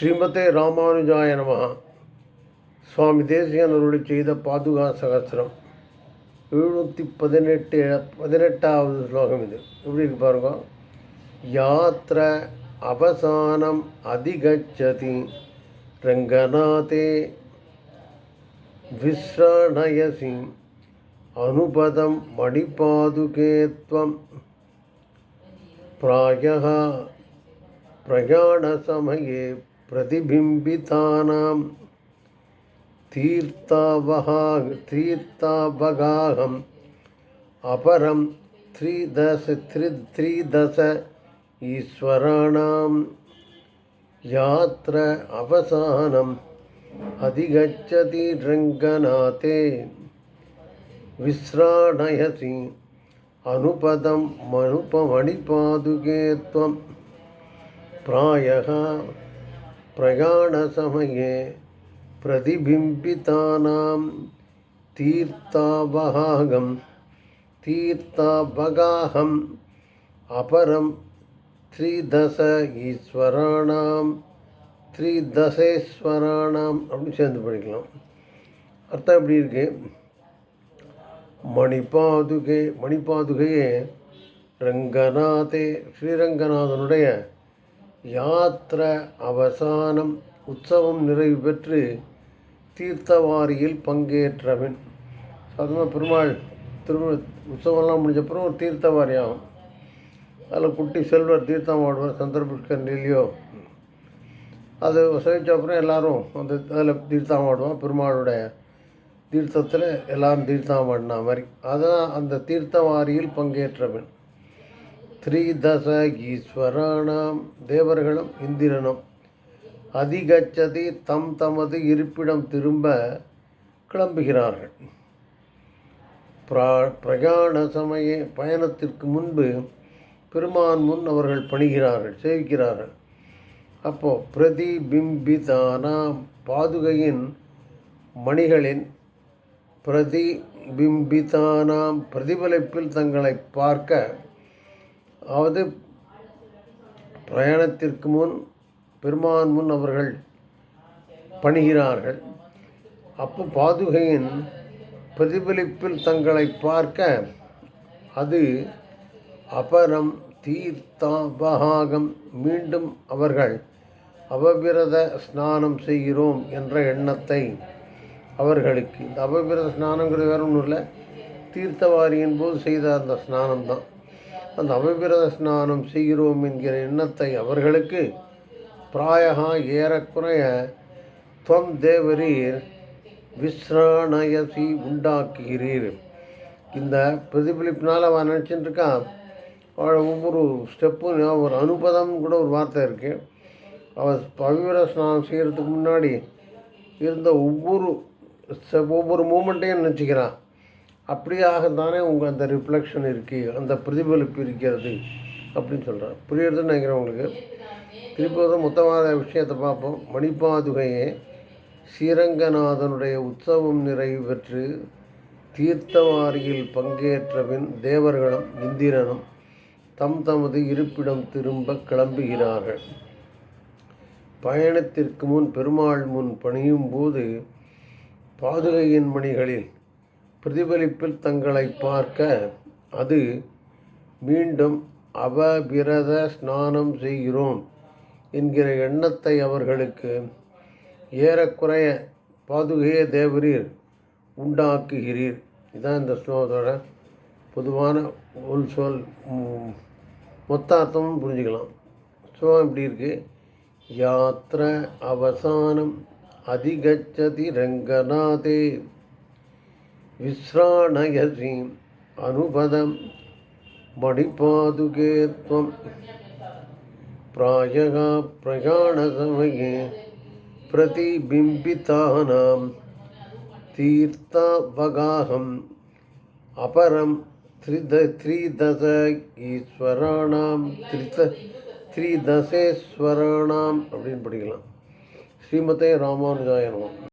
ஸ்ரீமதே ராமானுஜாய நம. சுவாமி தேசியன் அருளி செய்த பாதுகா சகசிரம். எழுநூற்றி பதினெட்டு பதினெட்டாவது ஸ்லோகம் இது. எப்படி இருக்கு பாருங்க. யாத்திர அவசானம் அதிகச்சதி. ரங்கநாதே விஸ்ரணயசி. அனுபதம் மணிபாதுகேத்வம். பிராயா பிரயாணசமயே प्रतिबिम्बितानां तीर्थावहा तीर्थावगाहम् अपरं त्रिदश त्रि त्रिदश ईश्वराणां यात्र अवसानम् अधिगच्छति रङ्गनाथे। विश्राणयसि अनुपदं मनुपमणिपादुके त्वं। प्रायः प्रयाणसमये प्रतिबिम्बितानां तीर्थावहागं तीर्थावगाहम् अपरं त्रिदश ஈஸ்வராணாம் த்ரீ தசேஸ்வராணாம் அப்படின்னு சேர்ந்து படிக்கலாம் அர்த்தம் எப்படி இருக்கு மணிபாதுகே மணிபாதுகையே ரங்கநாதே ஸ்ரீரங்கநாதனுடைய யாத்திர அவசானம் உற்சவம் நிறைவு பெற்று தீர்த்தவாரியில் பங்கேற்றவன். சாதாரண பெருமாள் திரும்ப உற்சவம்லாம் முடிஞ்சப்பறம் ஒரு தீர்த்தவாரி ஆகும் அதில் குட்டி செல்வர் தீர்த்தம் ஆடுவார் சந்திரபுஷ்கர்ணிலையோ அது சேவிச்ச அப்புறம் எல்லோரும் அந்த அதில் தீர்த்தம் ஆடுவான் பெருமாளுடைய தீர்த்தத்தில் எல்லாரும் தீர்த்தம் ஆடினா மாதிரி. அதான் அந்த தீர்த்தவாரியில் பங்கேற்றவன். த்ரீதச ஈஸ்வரானாம் தேவர்களும் இந்திரனும். அதிகச்சதி தம் தமது இருப்பிடம் திரும்ப கிளம்புகிறார்கள். பிரா பிரயாண சமய பயணத்திற்கு முன்பு பெருமான் முன் அவர்கள் பணிகிறார்கள் சேவிக்கிறார்கள். அப்போது பிரதிபிம்பிதானாம் பாதுகையின் மணிகளின் பிரதிபிம்பிதானாம் பிரதிபலிப்பில் தங்களை பார்க்க அதாவது பிரயாணத்திற்கு முன் பெருமான் முன் அவர்கள் பணிகிறார்கள். அப்போ பாதுகையின் பிரதிபலிப்பில் தங்களை பார்க்க அது அபரம் தீர்த்தாபகாகம். மீண்டும் அவர்கள் அபவிரத ஸ்நானம் செய்கிறோம் என்ற எண்ணத்தை அவர்களுக்கு இந்த அபவிரத ஸ்நானங்கிறது வேற ஒன்றும் இல்லை தீர்த்தவாரியின் போது செய்த அந்த ஸ்நானம் தான் அந்த அபவிரத ஸ்நானம் செய்கிறோம் என்கிற எண்ணத்தை அவர்களுக்கு பிராயகா ஏறக்குறைய துவம் தேவரீர் விஸ்ராணயசி உண்டாக்குகிறீர். இந்த பிரதிபலிப்பினால் அவன் நினச்சிட்டு இருக்கான் ஒவ்வொரு ஸ்டெப்பும் ஒரு அனுபதம் கூட ஒரு வார்த்தை இருக்குது அவள் பவிர ஸ்நானம் செய்கிறதுக்கு முன்னாடி இருந்த ஒவ்வொரு ஸ்டெப் ஒவ்வொரு மூமெண்ட்டையும் நினச்சிக்கிறான். அப்படியாகத்தானே உங்கள் அந்த ரிஃப்ளெக்ஷன் இருக்குது அந்த பிரதிபலிப்பு இருக்கிறது அப்படின்னு சொல்கிறேன் புரியுறதுன்னு நினைக்கிறேன் உங்களுக்கு. திருப்பி வந்து மொத்தமாக விஷயத்தை பார்ப்போம். மணிப்பாதுகையே ஸ்ரீரங்கநாதனுடைய உற்சவம் நிறைவு பெற்று தீர்த்தவாரியில் பங்கேற்றபின் தேவர்களும் இந்திரனும் தம் தமது இருப்பிடம் திரும்ப கிளம்புகிறார்கள். பயணத்திற்கு முன் பெருமாள் முன் பணியும் போது பாதுகையின் மணிகளில் பிரதிபலிப்பில் தங்களை பார்க்க அது மீண்டும் அபபிரத ஸ்நானம் செய்கிறோம் என்கிற எண்ணத்தை அவர்களுக்கு ஏறக்குறைய பாதுகைய தேவரீர் உண்டாக்குகிறீர். இதுதான் இந்த ஸ்லோகத்தோட பொதுவான உள் சொல். மொத்த அர்த்தமும் புரிஞ்சுக்கலாம். ஸ்லோகம் இப்படி இருக்கு? யாத்திர அவசானம் அதிகச்சதி ரங்கநாதே விஸ்ராணயசி அனுபதம் மணிபாதுகே त्वं प्रायः प्रयाणसमये प्रतिबिम्बितानां तीर्थावगाहम् अपरं त्रिद त्रिदश ஈஸ்வராணாம் திரித த்ரிதசேஸ்வராணாம் அப்படின்னு படிக்கலாம் ஸ்ரீமதே ராமானுஜாய நமம்